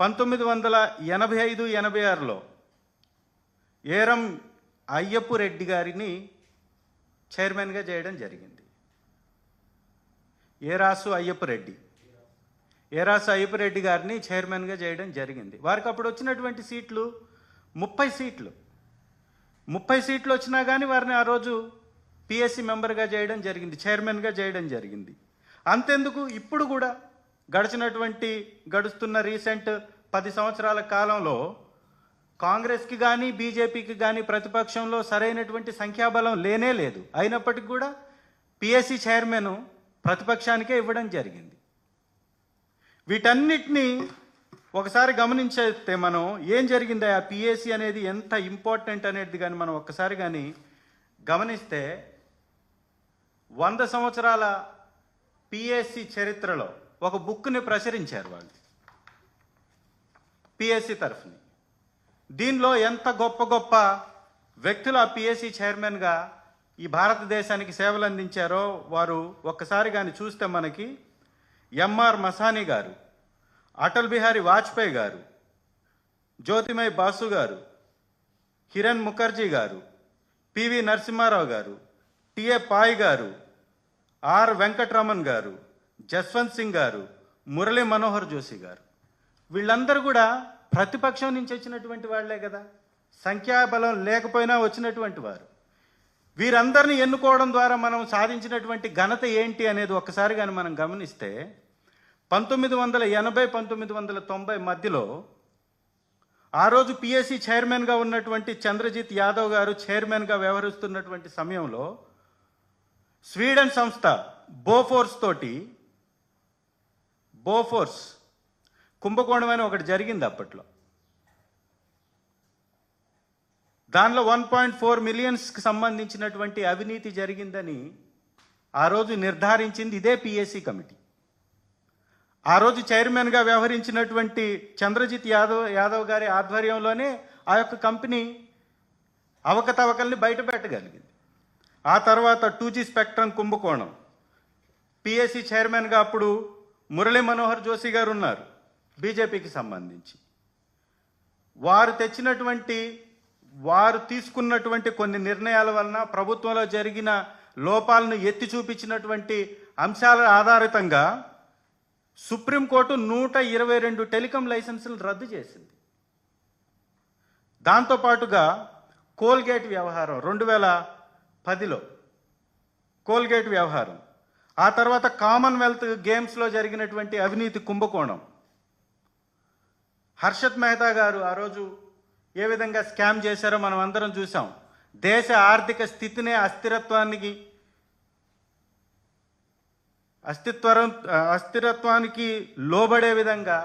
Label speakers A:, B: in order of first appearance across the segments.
A: పంతొమ్మిది వందల ఎనభై ఐదు ఎనభై ఆరులో ఏరం అయ్యప్పు రెడ్డి గారిని చైర్మన్గా చేయడం జరిగింది. ఏరాసు అయ్యప్ప రెడ్డి. ఏరాసు అయ్యప్ప రెడ్డి గారిని చైర్మన్గా చేయడం జరిగింది. వారికి అప్పుడు వచ్చినటువంటి సీట్లు ముప్పై సీట్లు. ముప్పై సీట్లు వచ్చినా కానీ వారిని ఆ రోజు పిఎస్సి మెంబర్గా చేయడం జరిగింది చైర్మన్గా చేయడం జరిగింది. అంతెందుకు? ఇప్పుడు కూడా గడిచినటువంటి గడుస్తున్న రీసెంట్ పది సంవత్సరాల కాలంలో కాంగ్రెస్కి కానీ బీజేపీకి కానీ ప్రతిపక్షంలో సరైనటువంటి సంఖ్యాబలం లేనే లేదు. అయినప్పటికీ కూడా పిఎస్సి చైర్మన్ ప్రతిపక్షానికే ఇవ్వడం జరిగింది. వీటన్నిటినీ ఒకసారి గమనించేస్తే మనం ఏం జరిగింది? ఆ పిఎస్సి అనేది ఎంత ఇంపార్టెంట్ అనేది కానీ మనం ఒక్కసారి కానీ గమనిస్తే వంద సంవత్సరాల పిఎస్సి చరిత్రలో ఒక బుక్ని ప్రచురించారు వాళ్ళు. పిఎస్సి తరఫున. దీనిలో ఎంత గొప్ప గొప్ప వ్యక్తులు ఆ పిఎస్సి చైర్మన్గా ఈ భారతదేశానికి సేవలు అందించారో వారు ఒక్కసారి కానీ చూస్తే మనకి ఎంఆర్ మసానీ గారు అటల్ బిహారీ వాజ్పేయి గారు జ్యోతిమయ్ బాసు గారు కిరణ్ ముఖర్జీ గారు పివి నరసింహారావు గారు టిఏ పాయ్ గారు ఆర్. వెంకట్రమణ్ గారు జస్వంత్ సింగ్ గారు మురళీ మనోహర్ జోషి గారు. వీళ్ళందరూ కూడా ప్రతిపక్షం నుంచి వచ్చినటువంటి వాళ్ళే కదా. సంఖ్యాబలం లేకపోయినా వచ్చినటువంటి వారు. వీరందరిని ఎన్నుకోవడం ద్వారా మనం సాధించినటువంటి ఘనత ఏంటి అనేది ఒక్కసారి కానీ మనం గమనిస్తే పంతొమ్మిది వందల ఎనభై పంతొమ్మిది వందల తొంభై మధ్యలో ఆ రోజు పిఎస్సి చైర్మన్గా ఉన్నటువంటి చంద్రజిత్ యాదవ్ గారు చైర్మన్గా వ్యవహరిస్తున్నటువంటి సమయంలో స్వీడన్ సంస్థ బోఫోర్స్ తోటి బోఫోర్స్ కుంభకోణం అని ఒకటి జరిగింది అప్పట్లో. దానిలో వన్ పాయింట్ ఫోర్ మిలియన్స్కి సంబంధించినటువంటి అవినీతి జరిగిందని ఆ రోజు నిర్ధారించింది ఇదే పిఎస్సి కమిటీ. ఆ రోజు చైర్మన్గా వ్యవహరించినటువంటి చంద్రజిత్ యాదవ్ యాదవ్ గారి ఆధ్వర్యంలోనే ఆ యొక్క కంపెనీ అవకతవకల్ని బయట పెట్టగలిగింది ఆ తర్వాత టూ జీ స్పెక్ట్రమ్ కుంభకోణం. పిఎస్సి చైర్మన్గా అప్పుడు మురళీ మనోహర్ జోషి గారు ఉన్నారు బీజేపీకి సంబంధించి. వారు తెచ్చినటువంటి వారు తీసుకున్నటువంటి కొన్ని నిర్ణయాల వలన ప్రభుత్వంలో జరిగిన లోపాలను ఎత్తి చూపించినటువంటి అంశాల ఆధారితంగా సుప్రీంకోర్టు నూట ఇరవై రెండు టెలికాం లైసెన్సులు రద్దు చేసింది. దాంతోపాటుగా కోల్గేట్ వ్యవహారం రెండు వేల పదిలో కోల్గేట్ వ్యవహారం ఆ తర్వాత కామన్వెల్త్ గేమ్స్లో జరిగినటువంటి అవినీతి కుంభకోణం. హర్షత్ మెహతా గారు ఆ రోజు ఏ విధంగా స్కామ్ చేశారో మనం అందరం చూసాం దేశ ఆర్థిక స్థితినే అస్థిరత్వానికి అస్థిత్వం అస్థిరత్వానికి లోబడే విధంగా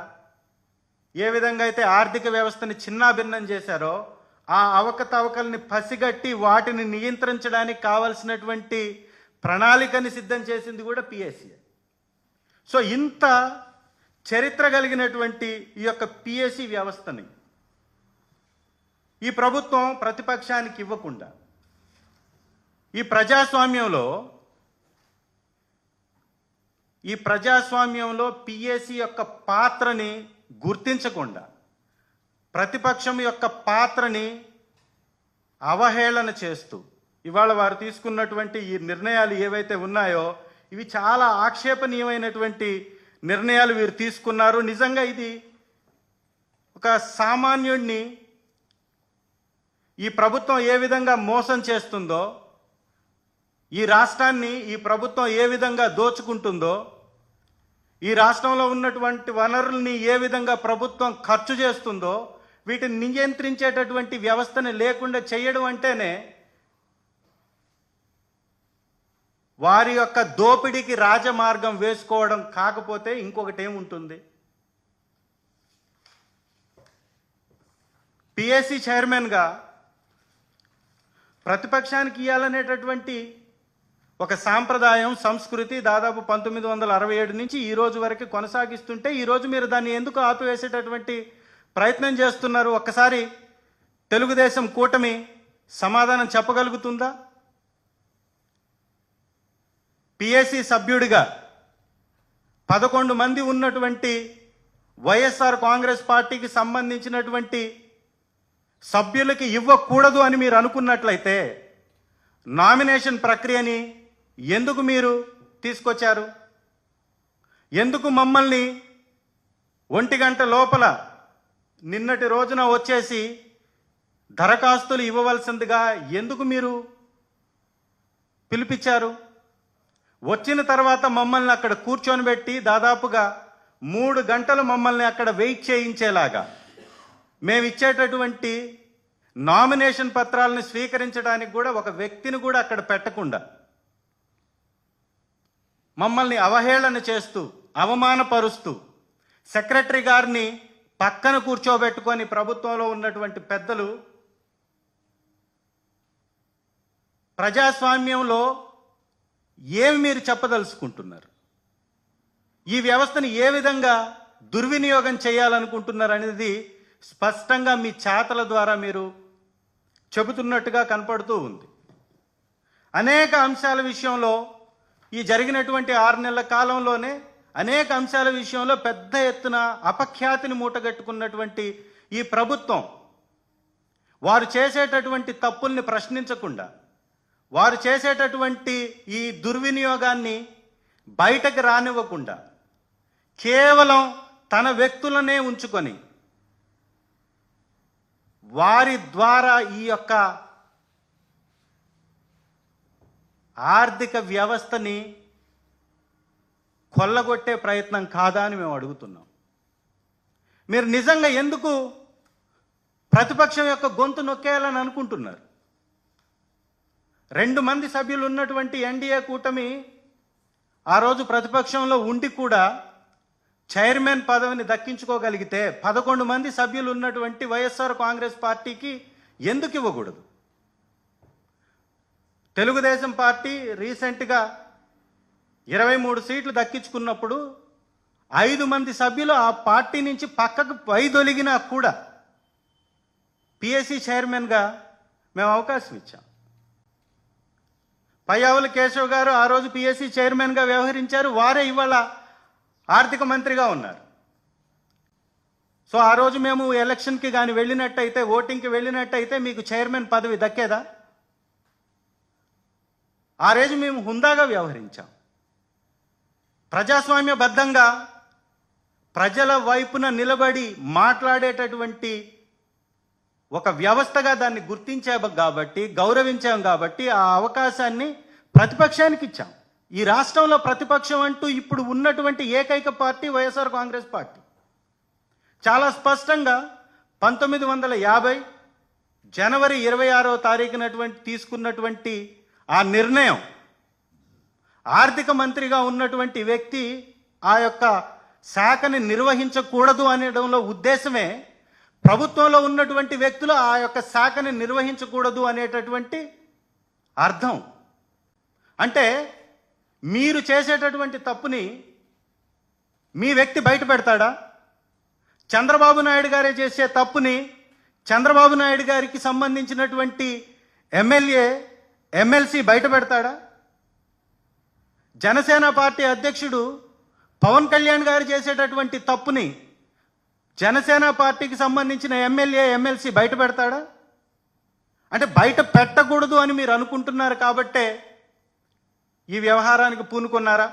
A: ఏ విధంగా అయితే ఆర్థిక వ్యవస్థని చిన్నాభిన్నం చేశారో ఆ అవకతవకల్ని పసిగట్టి వాటిని నియంత్రించడానికి కావలసినటువంటి ప్రణాళికని సిద్ధం చేసింది కూడా పిఎస్సీ సో ఇంత చరిత్ర కలిగినటువంటి ఈ యొక్క పిఎస్సి వ్యవస్థని ఈ ప్రభుత్వం ప్రతిపక్షానికి ఇవ్వకుండా ఈ ప్రజాస్వామ్యంలో ఈ ప్రజాస్వామ్యంలో పిఎస్సి యొక్క పాత్రని గుర్తించకుండా ప్రతిపక్షం యొక్క పాత్రని అవహేళన చేస్తూ ఇవాళ వారు తీసుకున్నటువంటి ఈ నిర్ణయాలు ఏవైతే ఉన్నాయో ఇవి చాలా ఆక్షేపణీయమైనటువంటి నిర్ణయాలు వీరు తీసుకున్నారు. నిజంగా ఇది ఒక సామాన్యుడిని ఈ ప్రభుత్వం ఏ విధంగా మోసం చేస్తుందో ఈ రాష్ట్రాన్ని ఈ ప్రభుత్వం ఏ విధంగా దోచుకుంటుందో ఈ రాష్ట్రంలో ఉన్నటువంటి వనరుల్ని ఏ విధంగా ప్రభుత్వం ఖర్చు చేస్తుందో వీటిని నియంత్రించేటటువంటి వ్యవస్థని లేకుండా చేయడం అంటేనే వారి యొక్క దోపిడీకి రాజమార్గం వేసుకోవడం కాకపోతే ఇంకొకటి ఏముంటుంది? పిఎస్సి చైర్మన్గా ప్రతిపక్షానికి ఇవ్వాలనేటటువంటి ఒక సాంప్రదాయం సంస్కృతి దాదాపు పంతొమ్మిది వందల అరవై ఏడు నుంచి ఈ రోజు వరకు కొనసాగిస్తుంటే ఈరోజు మీరు దాన్ని ఎందుకు ఆపివేసేటటువంటి ప్రయత్నం చేస్తున్నారు? ఒక్కసారి తెలుగుదేశం కూటమి సమాధానం చెప్పగలుగుతుందా? పిఎస్సి సభ్యుడిగా పదకొండు మంది ఉన్నటువంటి వైఎస్ఆర్ కాంగ్రెస్ పార్టీకి సంబంధించినటువంటి సభ్యులకి ఇవ్వకూడదు అని మీరు అనుకున్నట్లయితే నామినేషన్ ప్రక్రియని ఎందుకు మీరు తీసుకొచ్చారు? ఎందుకు మమ్మల్ని ఒంటి గంట లోపల నిన్నటి రోజున వచ్చేసి దరఖాస్తులు ఇవ్వవలసిందిగా ఎందుకు మీరు పిలిపించారు? వచ్చిన తర్వాత మమ్మల్ని అక్కడ కూర్చొని పెట్టి దాదాపుగా మూడు గంటలు మమ్మల్ని అక్కడ వెయిట్ చేయించేలాగా. మేము ఇచ్చేటటువంటి నామినేషన్ పత్రాలను స్వీకరించడానికి కూడా ఒక వ్యక్తిని కూడా అక్కడ పెట్టకుండా మమ్మల్ని అవహేళన చేస్తూ అవమానపరుస్తూ సెక్రటరీ గారిని పక్కన కూర్చోబెట్టుకొని ప్రభుత్వంలో ఉన్నటువంటి పెద్దలు ప్రజాస్వామ్యంలో ఏమి మీరు చెప్పదలుచుకుంటున్నారు? ఈ వ్యవస్థను ఏ విధంగా దుర్వినియోగం చేయాలనుకుంటున్నారు అనేది స్పష్టంగా మీ చేతల ద్వారా మీరు చెబుతున్నట్టుగా కనపడుతూ ఉంది. అనేక అంశాల విషయంలో ఈ జరిగినటువంటి ఆరు నెలల కాలంలోనే అనేక అంశాల విషయంలో పెద్ద ఎత్తున అపఖ్యాతిని మూటగట్టుకున్నటువంటి ఈ ప్రభుత్వం వారు చేసేటటువంటి తప్పుల్ని ప్రశ్నించకుండా వారు చేసేటటువంటి ఈ దుర్వినియోగాన్ని బయటకు రానివ్వకుండా కేవలం తన వ్యక్తులనే ఉంచుకొని వారి ద్వారా ఈ యొక్క ఆర్థిక వ్యవస్థని కొల్లగొట్టే ప్రయత్నం కాదా అని మేము అడుగుతున్నాం. మీరు నిజంగా ఎందుకు ప్రతిపక్షం యొక్క గొంతు నొక్కేయాలని అనుకుంటున్నారు? రెండు మంది సభ్యులు ఉన్నటువంటి ఎన్డీఏ కూటమి ఆ రోజు ప్రతిపక్షంలో ఉండి కూడా చైర్మన్ పదవిని దక్కించుకోగలిగితే పదకొండు మంది సభ్యులు ఉన్నటువంటి వైఎస్ఆర్ కాంగ్రెస్ పార్టీకి ఎందుకు ఇవ్వకూడదు? తెలుగుదేశం పార్టీ రీసెంట్గా ఇరవై మూడు సీట్లు దక్కించుకున్నప్పుడు ఐదు మంది సభ్యులు ఆ పార్టీ నుంచి పక్కకు పైదొలిగినా కూడా పిఎస్సి చైర్మన్గా మేము అవకాశం ఇచ్చాం. పయ్యావుల కేశవ్ గారు ఆ రోజు పిఎస్సి చైర్మన్గా వ్యవహరించారు. వారే ఇవాళ ఆర్థిక మంత్రిగా ఉన్నారు. సో ఆ రోజు మేము ఎలక్షన్కి కానీ వెళ్ళినట్టయితే ఓటింగ్కి వెళ్ళినట్టయితే మీకు చైర్మన్ పదవి దక్కేదా? ఆ రోజు మేము హుందాగా వ్యవహరించాం. ప్రజాస్వామ్యబద్ధంగా ప్రజల వైపున నిలబడి మాట్లాడేటటువంటి ఒక వ్యవస్థగా దాన్ని గుర్తించాము కాబట్టి గౌరవించాం కాబట్టి ఆ అవకాశాన్ని ప్రతిపక్షానికి ఇచ్చాం. ఈ రాష్ట్రంలో ప్రతిపక్షం అంటూ ఇప్పుడు ఉన్నటువంటి ఏకైక పార్టీ వైఎస్ఆర్ కాంగ్రెస్ పార్టీ. చాలా స్పష్టంగా పంతొమ్మిది వందల యాభై జనవరి ఇరవై ఆరో తారీఖునటువంటి తీసుకున్నటువంటి ఆ నిర్ణయం ఆర్థిక మంత్రిగా ఉన్నటువంటి వ్యక్తి ఆ యొక్క శాఖని నిర్వహించకూడదు అనడంలో ఉద్దేశమే ప్రభుత్వంలో ఉన్నటువంటి వ్యక్తులు ఆ యొక్క శాఖని నిర్వహించకూడదు అనేటటువంటి అర్థం. అంటే మీరు చేసేటటువంటి తప్పుని మీ వ్యక్తి బయట పెడతాడా చంద్రబాబు నాయుడు గారే చేసే తప్పుని చంద్రబాబు నాయుడు గారికి సంబంధించినటువంటి ఎమ్మెల్యే ఎమ్మెల్సీ బయట పెడతాడా జనసేన పార్టీ అధ్యక్షుడు పవన్ కళ్యాణ్ గారు చేసేటటువంటి తప్పుని జనసేన పార్టీకి సంబంధించిన ఎమ్మెల్యే ఎమ్మెల్సీ బయట పెడతాడా? అంటే బయట పెట్టకూడదు అని మీరు అనుకుంటున్నారు కాబట్టే ఈ వ్యవహారానికి పూనుకున్నారా?